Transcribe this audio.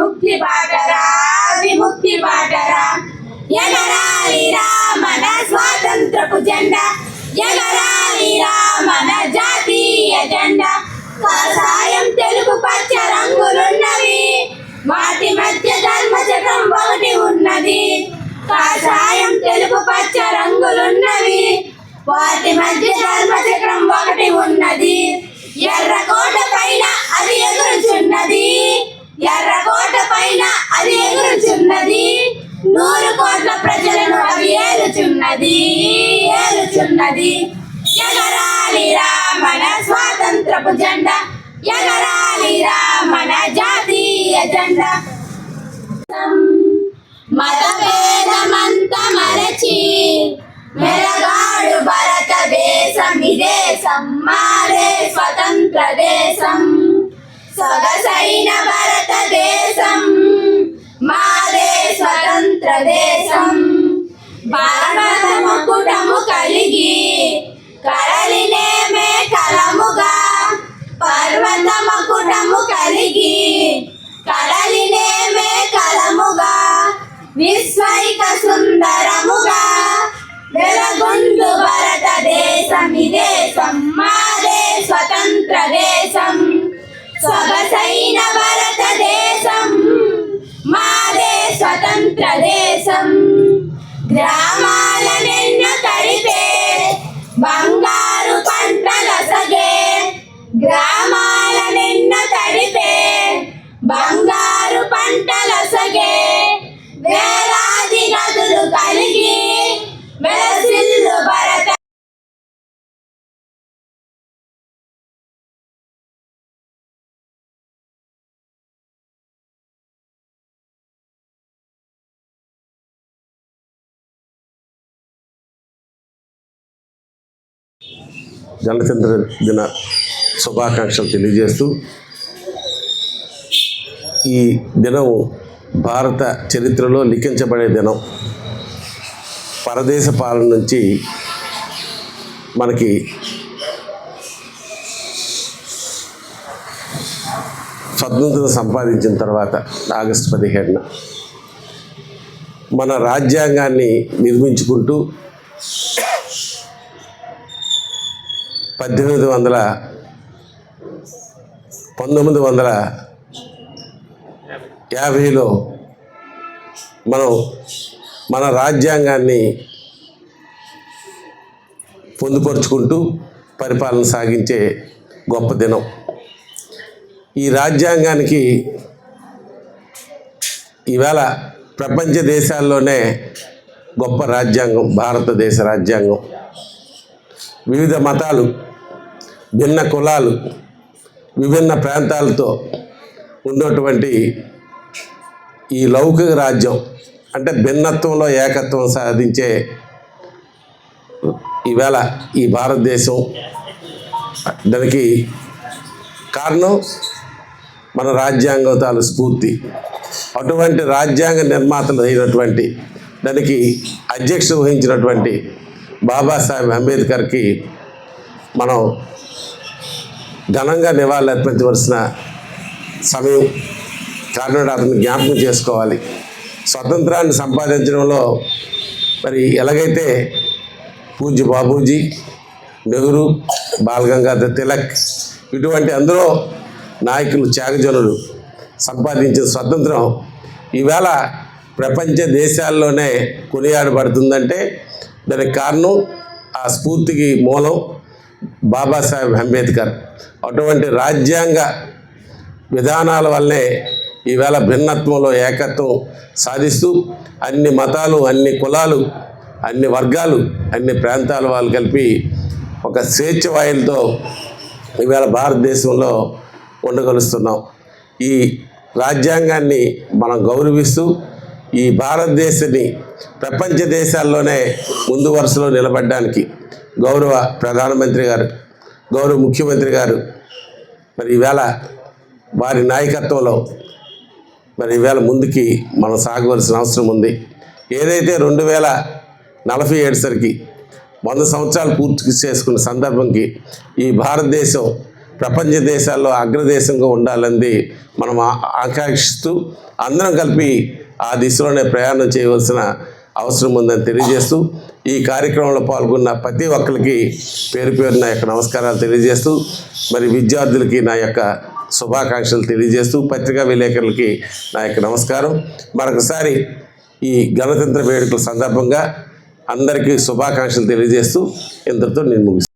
ముక్తి బాటరా విముక్తి బాటరా ఎగరాలి మన స్వాతంత్రపు జెండా ఎగరాలి మన జాతీయ జెండా. కాషాయం తెలుగు పచ్చ రంగులున్నవి వాటి మధ్య ధర్మ చక్రం ఒకటి ఉన్నది. కాషాయం తెలుగు పచ్చ రంగులున్నవి వాటి మధ్య ధర్మ చక్రం ఒకటి ఉన్నది. ఎర్రకోట ఉన్నది ఏలుచున్నది. ఎగరాలిరా మన స్వాతంత్రపు జెండా. ఎగరాలిరా మన జాతీయ జెండా. మత భేదమంత మరచి మెరగాడు భారతదేశం ఇదే సమ్మారే స్వతంత్ర దేశం. సొగసైన భారతదేశం మాదే స్వతంత్ర దేశం కడలినేమే కలముగా పర్వతము కుటము కలిగి. కడలినేమే కలముగా విశ్వైక సుందరముగా వెలగొందు భారతదేశం దేశం మాదే స్వతంత్ర దేశం. సొగసైన భారతదేశం మాదే స్వతంత్ర దేశం. గ్రా గణతంత్ర దిన శుభాకాంక్షలు తెలియజేస్తూ ఈ దినం భారత చరిత్రలో లిఖించబడే దినం. పరదేశ పాలన నుంచి మనకి స్వతంత్రం సంపాదించిన తర్వాత ఆగస్టు పదిహేడున మన రాజ్యాంగాన్ని నిర్మించుకుంటూ పద్దెనిమిది వందల పంతొమ్మిది వందల యాభైలో మనం మన రాజ్యాంగాన్ని పొందుపరుచుకుంటూ పరిపాలన సాగించే గొప్ప దినం. ఈ రాజ్యాంగానికి ఈవేళ ప్రపంచ దేశాల్లోనే గొప్ప రాజ్యాంగం భారతదేశ రాజ్యాంగం. వివిధ మతాలు భిన్న కులాలు విభిన్న ప్రాంతాలతో ఉన్నటువంటి ఈ లౌకిక రాజ్యం అంటే భిన్నత్వంలో ఏకత్వం సాధించే ఈవేళ ఈ భారతదేశం దానికి కారణం మన రాజ్యాంగతాల స్ఫూర్తి అటువంటి రాజ్యాంగ నిర్మాతలు అయినటువంటి దానికి అధ్యక్షత వహించినటువంటి బాబాసాహెబ్ అంబేద్కర్కి మనం ఘనంగా నివాళులర్పించవలసిన సమయం కారణంగా అతను జ్ఞాపకం చేసుకోవాలి. స్వతంత్రాన్ని సంపాదించడంలో మరి ఎలాగైతే పూజ్య బాబూజీ నెహ్రూ బాలగంగాధర్ తిలక్ ఇటువంటి అందరూ నాయకులు త్యాగజనులు సంపాదించిన స్వతంత్రం ఈవేళ ప్రపంచ దేశాల్లోనే కొనియాడబడుతుందంటే దానికి కారణం ఆ స్ఫూర్తికి మూలం బాబాసాహెబ్ అంబేద్కర్ అటువంటి రాజ్యాంగ విధానాల వల్లే ఈవేళ భిన్నత్వంలో ఏకత్వం సాధిస్తూ అన్ని మతాలు అన్ని కులాలు అన్ని వర్గాలు అన్ని ప్రాంతాల వాళ్ళు కలిపి ఒక స్వేచ్ఛ వాయులతో ఈవేళ భారతదేశంలో ఉండగలుస్తున్నాం. ఈ రాజ్యాంగాన్ని మనం గౌరవిస్తూ ఈ భారతదేశాన్ని ప్రపంచ దేశాల్లోనే ముందు వరుసలో నిలబడడానికి గౌరవ ప్రధానమంత్రి గారు గౌరవ ముఖ్యమంత్రి గారు మరి ఈవేళ వారి నాయకత్వంలో మరి ఈవేళ ముందుకి మనం సాగవలసిన అవసరం ఉంది. ఏదైతే రెండు వేల నలభై ఏడుసరికి వంద సంవత్సరాలు పూర్తి చేసుకున్న సందర్భంకి ఈ భారతదేశం ప్రపంచ దేశాల్లో అగ్రదేశంగా ఉండాలని మనం ఆకాంక్షిస్తూ అందరం కలిపి ఆ దిశలోనే ప్రయాణం చేయవలసిన అవసరం ఉందని తెలియజేస్తూ ఈ కార్యక్రమంలో పాల్గొన్న ప్రతి ఒక్కరికి పేరు పేరు నా యొక్క నమస్కారాలు తెలియజేస్తూ మరి విద్యార్థులకి నా యొక్క శుభాకాంక్షలు తెలియజేస్తూ పత్రికా విలేకరులకి నా యొక్క నమస్కారం. మరొకసారి ఈ గణతంత్ర వేడుకల సందర్భంగా అందరికీ శుభాకాంక్షలు తెలియజేస్తూ ఇంతటితో నేను ముగిస్తాను